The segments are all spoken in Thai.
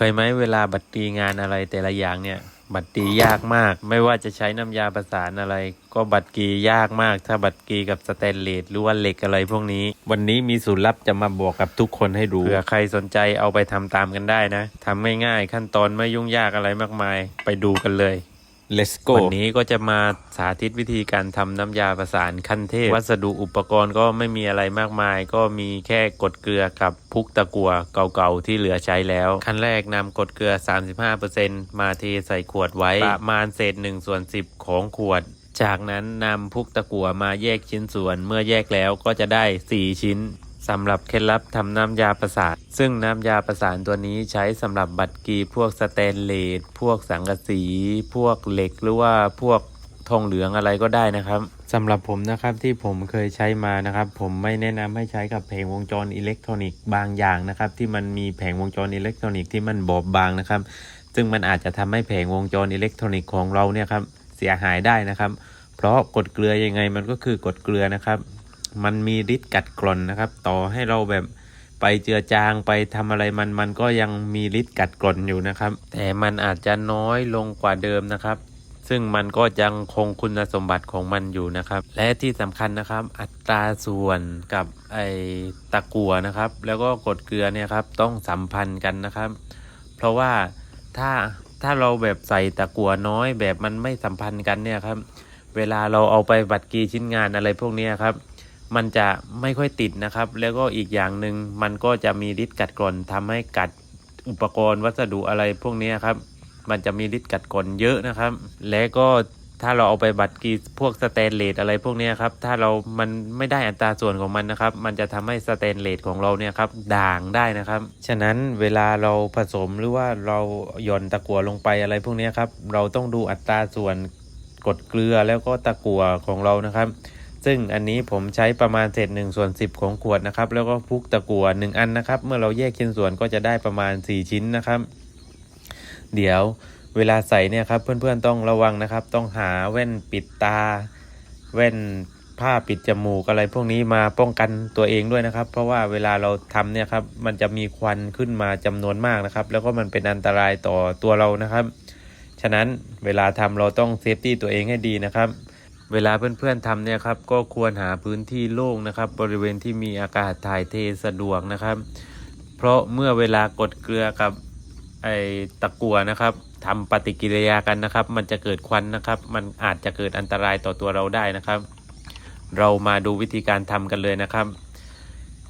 เคยไหมเวลาบัตรตีงานอะไรแต่ละอย่างเนี่ย บัตรตียากมาก ไม่ว่าจะใช้น้ำยาประสานอะไร ก็บัตรกียากมาก ถ้าบัตรกีกับสแตนเลสหรือว่าเหล็กอะไรพวกนี้ วันนี้มีสูตรลับจะมาบอกกับทุกคนให้ดูเผื่อใครสนใจเอาไปทำตามกันได้นะทำง่ายๆขั้นตอนไม่ยุ่งยากอะไรมากมาย ไปดูกันเลย let's go วันนี้ก็จะมาสาธิตวิธีการทำน้ำยาประสานขั้นเทพ วัสดุอุปกรณ์ก็ไม่มีอะไรมากมาย ก็มีแค่กรดเกลือกับพุกตะกัวเก่าๆที่เหลือใช้แล้ว ขั้นแรกนำกรดเกลือ 35%มาเทใส่ขวดไว้ ประมาณเศษ1ส่วน10 ของขวด จากนั้นนำพุกตะกัวมาแยกชิ้นส่วน เมื่อแยกแล้วก็จะได้ 4 ชิ้น สำหรับเคล็ดลับทำน้ำยาประสานซึ่งน้ำยาประสานตัวนี้ใช้สำหรับบัตรกีพวกสแตนเลสพวกสังกะสี พวกเหล็กหรือว่าพวกทองเหลืองอะไรก็ได้นะครับสำหรับผมนะครับที่ผมเคยใช้มานะครับ ผมไม่แนะนำให้ใช้กับแผงวงจรอิเล็กทรอนิกส์บางอย่างนะครับ ที่มันมีแผงวงจรอิเล็กทรอนิกส์ที่มันบอบบางนะครับ ซึ่งมันอาจจะทำให้แผงวงจรอิเล็กทรอนิกส์ของเราเนี่ยครับเสียหายได้นะครับ เพราะกดเกลือยังไงมันก็คือกดเกลือนะครับ มันมีฤทธิ์กัดกร่อนนะครับ ต่อให้เราแบบไปเจือจางไปทำอะไรมันมันก็ยังมีฤทธิ์กัดกร่อนอยู่นะครับ แต่มันอาจจะน้อยลงกว่าเดิมนะครับ ซึ่งมันก็ยังคงคุณสมบัติของมันอยู่นะครับ และที่สำคัญนะครับ อัตราส่วนกับไอตะกัวนะครับ แล้วก็กดเกลือเนี่ยครับต้องสัมพันธ์กันนะครับ เพราะว่าถ้าถ้าเราแบบใส่ตะกัวน้อยแบบมันไม่สัมพันธ์กันเนี่ยครับ เวลาเราเอาไปบัตรกีชิ้นงานอะไรพวกนี้ครับ มันจะไม่ค่อยติดนะครับ แล้วก็อีกอย่างหนึ่งมันก็จะมีฤทธิ์กัดกร่อนทำให้กัดอุปกรณ์วัสดุอะไรพวกนี้ครับ มันจะมีฤทธิ์กัดกร่อนเยอะนะครับ และก็ถ้าเราเอาไปบัตรกีพวกสแตนเลสอะไรพวกนี้ครับ ถ้าเรามันไม่ได้อัตราส่วนของมันนะครับ มันจะทำให้สแตนเลสของเราเนี่ยครับด่างได้นะครับ ฉะนั้นเวลาเราผสมหรือว่าเราหย่อนตะกั่วลงไปอะไรพวกนี้ครับ เราต้องดูอัตราส่วนกรดเกลือแล้วก็ตะกั่วของเรานะครับ ซึ่งอันนี้ผมใช้ประมาณเศษ1ส่วน10 ของขวดนะครับ แล้วก็พุกตะกั่ว1อันนะครับ เมื่อเราแยกชิ้นส่วนก็จะได้ประมาณ 4 ชิ้นนะครับ เดี๋ยวเวลาใส่เนี่ยครับ เพื่อนๆต้องระวังนะครับ ต้องหาแว่นปิดตา แว่นผ้าปิดจมูกอะไรพวกนี้มาป้องกันตัวเองด้วยนะครับ เพราะว่าเวลาเราทำเนี่ยครับมันจะมีควันขึ้นมาจำนวนมากนะครับ แล้วก็มันเป็นอันตรายต่อตัวเรานะครับ ฉะนั้นเวลาทำเราต้องเซฟตี้ตัวเองให้ดีนะครับ เวลาเพื่อนๆทำเนี่ยครับก็ควรหาพื้นที่โล่งนะครับ บริเวณที่มีอากาศถ่ายเทสะดวกนะครับ เพราะเมื่อเวลากดเกลือกับไอตะกัวนะครับทำปฏิกิริยากันนะครับ มันจะเกิดควันนะครับ มันอาจจะเกิดอันตรายต่อตัวเราได้นะครับ เรามาดูวิธีการทำกันเลยนะครับ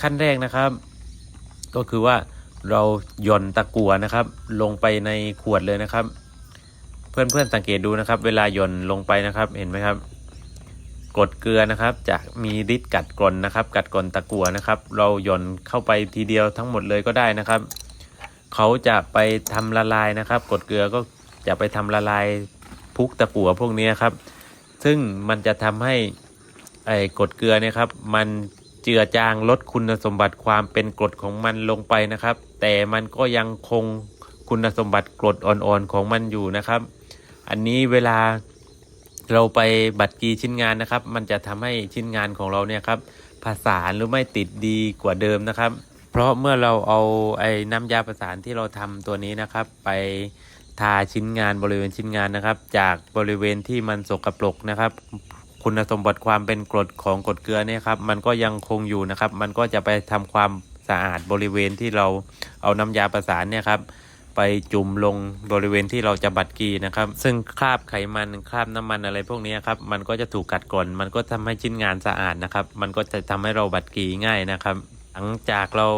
ขั้นแรกนะครับ ก็คือว่าเราหย่อนตะกัวนะครับ ลงไปในขวดเลยนะครับ เพื่อนๆสังเกตดูนะครับ เวลาหย่อนลงไปนะครับเห็นไหมครับ กดเกลือนะครับ จะมีฤทธิ์กัดกร่อนนะครับ กัดกร่อนตะกัวนะครับ เราหย่อนเข้าไปทีเดียวทั้งหมดเลยก็ได้นะครับ เขาจะไปทำละลายนะครับ กดเกลือก็จะไปทำละลายพุกตะกัวพวกนี้ครับ ซึ่งมันจะทำให้ไอ้กดเกลือเนี่ยครับ มันเจือจางลดคุณสมบัติความเป็นกรดของมันลงไปนะครับ แต่มันก็ยังคงคุณสมบัติกรดอ่อนๆของมันอยู่นะครับ อันนี้เวลา เราไปบัตรกีชิ้นงานนะครับ มันจะทำให้ชิ้นงานของเราเนี่ยครับผสานหรือไม่ติดดีกว่าเดิมนะครับ เพราะเมื่อเราเอาไอ้น้ำยาประสานที่เราทำตัวนี้นะครับ ไปทาชิ้นงานบริเวณชิ้นงานนะครับ จากบริเวณที่มันสกปรกนะครับ คุณสมบัติความเป็นกรดของกรดเกลือเนี่ยครับ มันก็ยังคงอยู่นะครับ มันก็จะไปทำความสะอาดบริเวณที่เราเอาน้ำยาประสานเนี่ยครับ ไปจุ่มลงบริเวณที่เราจะบัดกีนะครับ ซึ่งคราบไขมันคราบน้ำมันอะไรพวกนี้ครับมันก็จะถูกกัดกร่อนมันก็ทำให้ชิ้นงานสะอาดนะครับ มันก็จะทำให้เราบัดกีง่ายนะครับ หลังจากเรา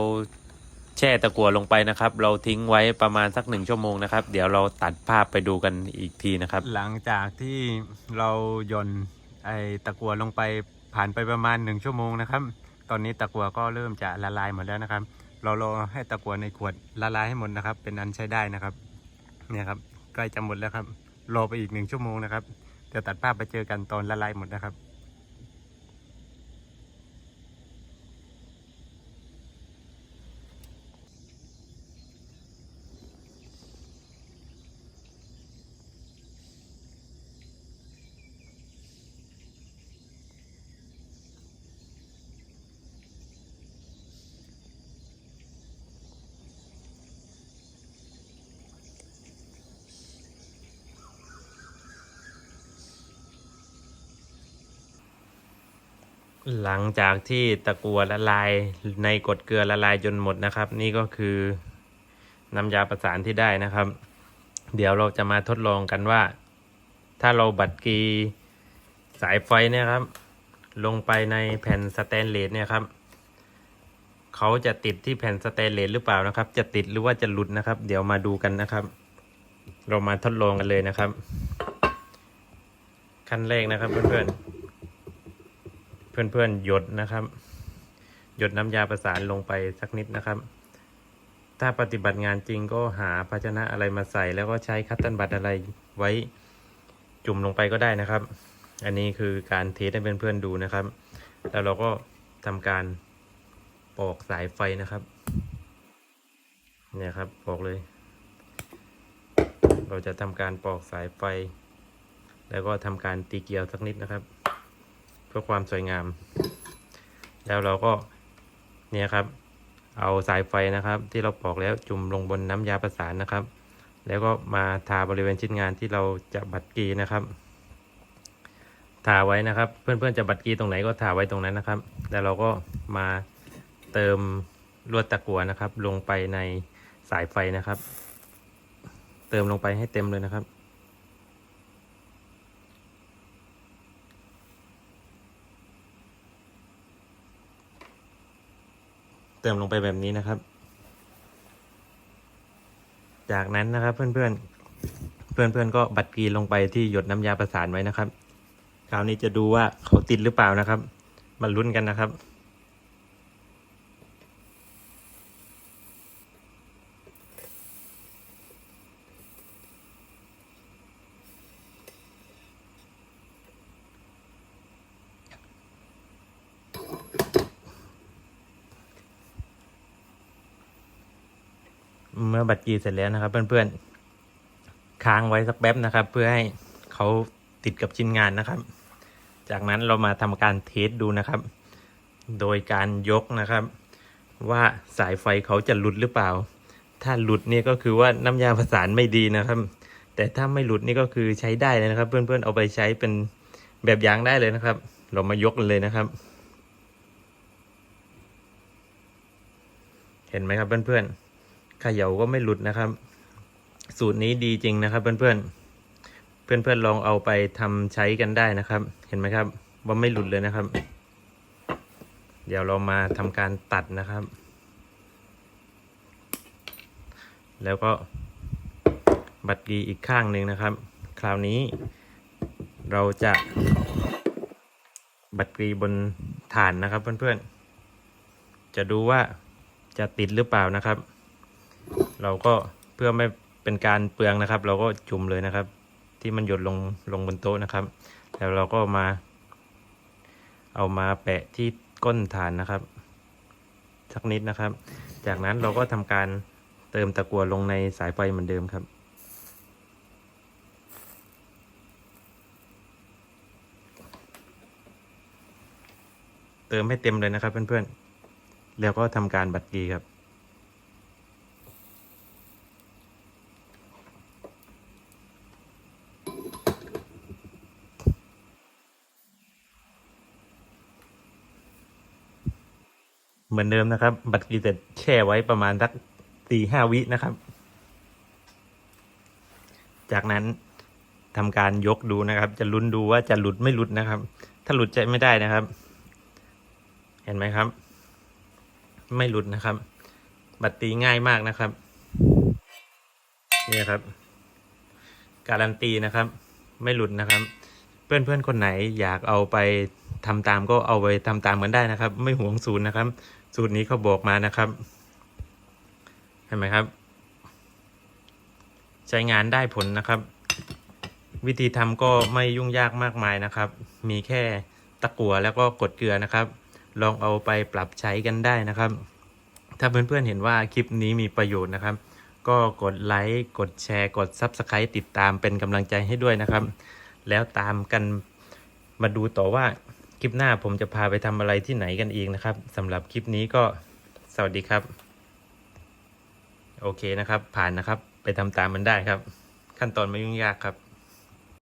แช่ตะกั่วลงไปนะครับ เราทิ้งไว้ประมาณสักหนึ่งชั่วโมงนะครับ เดี๋ยวเราตัดภาพไปดูกันอีกทีนะครับ หลังจากที่เราย่นไอตะกั่วลงไปผ่านไปประมาณหนึ่งชั่วโมงนะครับ ตอนนี้ตะกั่วก็เริ่มจะละลายหมดแล้วนะครับ เรารอให้ตะกั่วในขวดละลายให้หมดนะครับ เป็นอันใช้ได้นะครับ เนี่ยครับใกล้จะหมดแล้วครับ รอไปอีกหนึ่งชั่วโมงนะครับ เดี๋ยวตัดภาพไปเจอกันตอนละลายหมดนะครับ หลังจากที่ตะกัวละลายในกรดเกลือละลายจนหมดนะครับ นี่ก็คือน้ำยาประสานที่ได้นะครับ เดี๋ยวเราจะมาทดลองกันว่า ถ้าเราบัดกีสายไฟเนี่ยครับ ลงไปในแผ่นสแตนเลสเนี่ยครับเขาจะติดที่แผ่นสแตนเลสหรือเปล่านะครับ จะติดหรือว่าจะหลุดนะครับ เดี๋ยวมาดูกันนะครับ เรามาทดลองกันเลยนะครับ ขั้นแรกนะครับเพื่อนๆ เพื่อนๆหยดนะครับ หยดน้ำยาประสานลงไปสักนิดนะครับ ถ้าปฏิบัติงานจริงก็หาภาชนะอะไรมาใส่ แล้วก็ใช้คัตเตันบัตอะไรไว้จุ่มลงไปก็ได้นะครับ อันนี้คือการเทสให้เพื่อนๆดูนะครับ แล้วเราก็ทำการปอกสายไฟนะครับ เนี่ยครับปอกเลย เราจะทำการปอกสายไฟ แล้วก็ทำการตีเกลียวสักนิดนะครับ เพื่อความสวยงาม แล้วเราก็เนี่ยครับ เอาสายไฟนะครับ ที่เราปอกแล้วจุ่มลงบนน้ำยาประสานนะครับ แล้วก็มาทาบริเวณชิ้นงานที่เราจะบัดกีนะครับ ทาไว้นะครับ เพื่อนๆจะบัดกีตรงไหนก็ทาไว้ตรงนั้นนะครับ แล้วเราก็มาเติมลวดตะกั่วนะครับ ลงไปในสายไฟนะครับ เติมลงไปให้เต็มเลยนะครับ เติมลงไปแบบนี้นะครับ จากนั้นนะครับเพื่อนๆเพื่อนๆก็บัดกรีลงไปที่หยดน้ำยาประสานไว้นะครับ คราวนี้จะดูว่าเขาติดหรือเปล่านะครับมาลุ้นกันนะครับ เมื่อบัตรกีเสร็จแล้วนะครับ เพื่อนๆค้างไว้สักแป๊บนะครับ เพื่อให้เขาติดกับชิ้นงานนะครับ จากนั้นเรามาทำการเทสดูนะครับ โดยการยกนะครับ ว่าสายไฟเขาจะหลุดหรือเปล่า ถ้าหลุดนี่ก็คือว่าน้ำยาประสานไม่ดีนะครับ แต่ถ้าไม่หลุดนี่ก็คือใช้ได้เลยนะครับ เพื่อนๆเอาไปใช้เป็นแบบอย่างได้เลยนะครับ เรามายกเลยนะครับ เห็นไหมครับเพื่อนๆ เขย่าก็ไม่หลุดนะครับ สูตรนี้ดีจริงนะครับ เพื่อนๆ เพื่อนๆลองเอาไปทำใช้กันได้นะครับ เห็นไหมครับ ว่าไม่หลุดเลยนะครับ เดี๋ยวเรามาทำการตัดนะครับ แล้วก็บัดกีอีกข้างหนึ่งนะครับ คราวนี้เราจะบัดกรีบนฐานนะครับเพื่อนๆ จะดูว่าจะติดหรือเปล่านะครับ เราก็เพื่อไม่เป็นการเปลืองนะครับ เราก็จุ่มเลยนะครับ ที่มันหยดลงลงบนโต๊ะนะครับ แล้วเราก็มา เอามาแปะที่ก้นฐานนะครับ สักนิดนะครับ จากนั้นเราก็ทำการเติมตะกั่วลงในสายไฟเหมือนเดิมครับเติมให้เต็มเลยนะครับเพื่อนๆ แล้วก็ทำการบัดกีครับ เหมือนเดิมนะครับ บัตรกีจะแช่ไว้ประมาณสักสี่ห้าวินะครับ จากนั้นทำการยกดูนะครับ จะลุ้นดูว่าจะหลุดไม่หลุดนะครับ ถ้าหลุดใจไม่ได้นะครับ เห็นไหมครับ ไม่หลุดนะครับ บัตรตีง่ายมากนะครับนี่ครับ การันตีนะครับ ไม่หลุดนะครับ เพื่อนๆคนไหนอยากเอาไปทำตามก็เอาไปทำตามกันได้นะครับ ไม่หวงศูนย์นะครับ สูตรนี้เขาบอกมานะครับเห็นไหมครับ ใช้งานได้ผลนะครับ วิธีทำก็ไม่ยุ่งยากมากมายนะครับ มีแค่ตะกั่วแล้วก็กดเกลือนะครับ ลองเอาไปปรับใช้กันได้นะครับ ถ้าเพื่อนๆเห็นว่าคลิปนี้มีประโยชน์นะครับ ก็กดไลค์กดแชร์กด Subscribe ติดตามเป็นกำลังใจให้ด้วยนะครับ แล้วตามกันมาดูต่อว่า คลิปหน้าผมจะพาไปทำอะไรที่ไหนกันอีกนะครับสำหรับคลิปนี้ก็สวัสดีครับ โอเคนะครับ ผ่านนะครับ ไปทำตามมันได้ครับ ขั้นตอนไม่ยุ่งยากครับ